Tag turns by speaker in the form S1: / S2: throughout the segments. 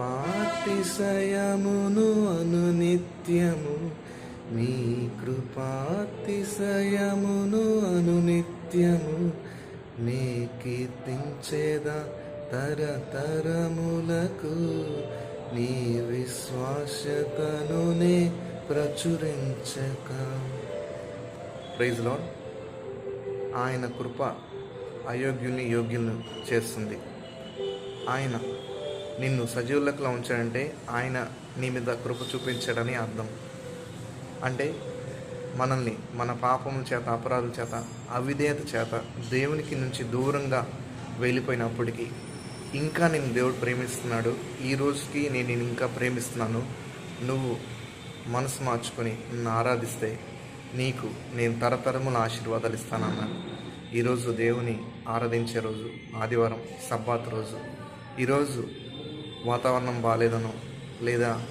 S1: కృపాతిశయమును అనునిత్యము మీ కృపాతిశయమును అనునిత్యము నే కీర్తించేదా తరతరములకు నీ విశ్వాసతను నే ప్రచురించక. ప్రైజ్ లాడ్ ఆయన కృప అయోగ్యుల్ని యోగ్యులను చేస్తుంది. ఆయన నిన్ను సజీవ లెక్కలో ఉంచాడంటే ఆయన నీ మీద కృప చూపించాడని అర్థం. అంటే మనల్ని మన పాపముల చేత అపరాధుల చేత అవిధేయత చేత దేవునికి నుంచి దూరంగా వెళ్ళిపోయినప్పటికీ ఇంకా నేను దేవుడు ప్రేమిస్తున్నాడు. ఈ రోజుకి నేను ఇంకా ప్రేమిస్తున్నాను. నువ్వు మనసు మార్చుకొని నన్ను ఆరాధిస్తే నీకు నేను తరతరముల ఆశీర్వాదాలు ఇస్తానన్నాను ఈరోజు దేవుని ఆరాధించే రోజు ఆదివారం సబ్బాత్ రోజు. ఈరోజు వాతావరణం బాగాలేదనో లేదా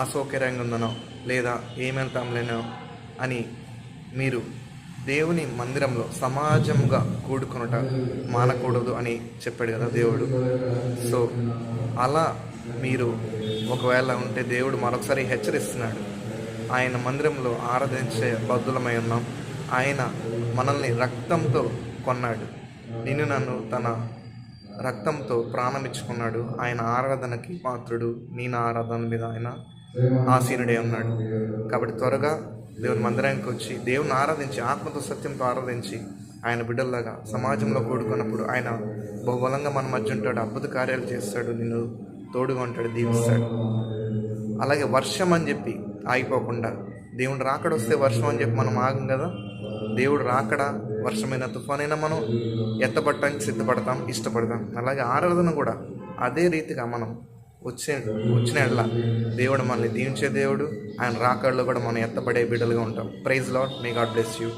S1: అసౌకర్యంగా ఉందనో లేదా ఏమెళ్తాంలేనో అని మీరు దేవుని మందిరంలో సమాజంగా కూడుకొనుట మానకూడదు అని చెప్పాడు కదా దేవుడు. సో అలా మీరు ఒకవేళ ఉంటే దేవుడు మరొకసారి హెచ్చరిస్తున్నాడు. ఆయన మందిరంలో ఆరాధించే బద్దులమై ఉన్నాం. ఆయన మనల్ని రక్తంతో కొన్నాడు. నిన్ను నన్ను తన రక్తంతో ప్రాణం ఇచ్చుకున్నాడు ఆయన ఆరాధనకి పాత్రుడు. నీ నా ఆరాధన మీద ఆయన ఆసీనుడే ఉన్నాడు. కాబట్టి త్వరగా దేవుని మందిరానికి వచ్చి దేవుని ఆరాధించి ఆత్మతో సత్యంతో ఆరాధించి ఆయన బిడ్డల్లాగా సమాజంలో కూడుకున్నప్పుడు ఆయన బహుబలంగా మన మధ్య ఉంటాడు అద్భుత కార్యాలు చేస్తాడు నిన్ను తోడుగా ఉంటాడు దీవిస్తాడు. అలాగే వర్షం అని చెప్పి ఆగిపోకుండా దేవుడు రాకడొస్తే వర్షం అని చెప్పి మనం ఆగం కదా? దేవుడు రాకడ? వర్షమైన తుఫానైనా మనం ఎత్తపట్టడానికి సిద్ధపడతాం ఇష్టపడతాం. అలాగే ఆరాధన కూడా అదే రీతిగా మనం వచ్చే వచ్చిన ఎడల దేవుడు మనల్ని దీవించే దేవుడు. ఆయన రాకడలో కూడా మనం ఎత్తపడే బిడ్డలుగా ఉంటాం. Praise Lord may God bless you